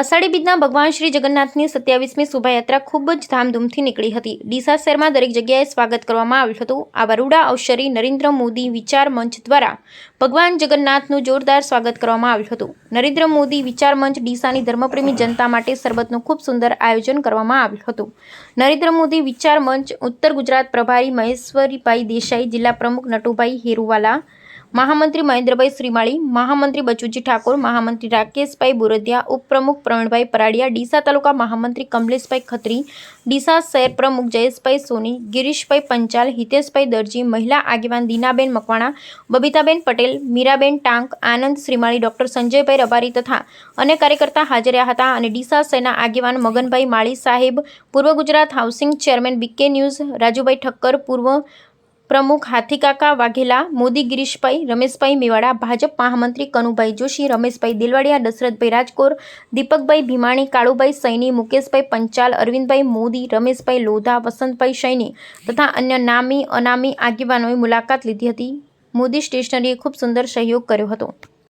અષાઢી બીજના ભગવાન શ્રી જગન્નાથની સત્યાવીસમી શોભાયાત્રા ખૂબ જ ધામધૂમથી નીકળી હતી. ડીસા શહેરમાં દરેક જગ્યાએ સ્વાગત કરવામાં આવ્યું હતું. આ બરોડા અવસરી નરેન્દ્ર મોદી વિચાર મંચ દ્વારા ભગવાન જગન્નાથનું જોરદાર સ્વાગત કરવામાં આવ્યું હતું. નરેન્દ્ર મોદી વિચાર મંચ ડીસાની ધર્મપ્રેમી જનતા માટે સરબતનું ખૂબ સુંદર આયોજન કરવામાં આવ્યું હતું. નરેન્દ્ર મોદી વિચાર મંચ ઉત્તર ગુજરાત પ્રભારી મહેશ્વરીભાઈ દેસાઈ, જિલ્લા પ્રમુખ નટુભાઈ હેરુવાલા મહામંત્રી મહેન્દ્રભાઈ શ્રીમાળી, મહામંત્રી બચુજી ઠાકોર, મહામંત્રી રાકેશભાઈ બોરદિયા, ઉપપ્રમુખ પ્રવીણભાઈ પરાડિયા, ડીસા તાલુકા મહામંત્રી કમલેશભાઈ ખત્રી, ડીસા શહેર પ્રમુખ જયેશભાઈ સોની, ગિરીશભાઈ પંચાલ, હિતેશભાઈ દરજી, મહિલા આગેવાન દીનાબેન મકવાણા, બબીતાબેન પટેલ, મીરાબેન ટાંક, આનંદ શ્રીમાળી, ડોક્ટર સંજયભાઈ રબારી તથા અન્ય કાર્યકર્તા હાજર રહ્યા હતા અને ડીસા શહેરના આગેવાન મગનભાઈ માળી સાહેબ, પૂર્વ Gujarat housing chairman BK news, Rajubhai Thakkar, પૂર્વ પ્રમુખ હાથીકાકા વાઘેલા, મોદી ગિરીશભાઈ, રમેશભાઈ મેવાડા, ભાજપ મહામંત્રી કનુભાઈ જોશી, રમેશભાઈ દિલવાડિયા, દશરથભાઈ રાજકોર, દીપકભાઈ ભીમાણી, કાળુભાઈ સૈની, મુકેશભાઈ પંચાલ, અરવિંદભાઈ મોદી, રમેશભાઈ લોધા, વસંતભાઈ સૈની તથા અન્ય નામી, અનામી આગેવાનોએ મુલાકાત લીધી હતી. મોદી સ્ટેશનરીએ ખૂબ સુંદર સહયોગ કર્યો હતો.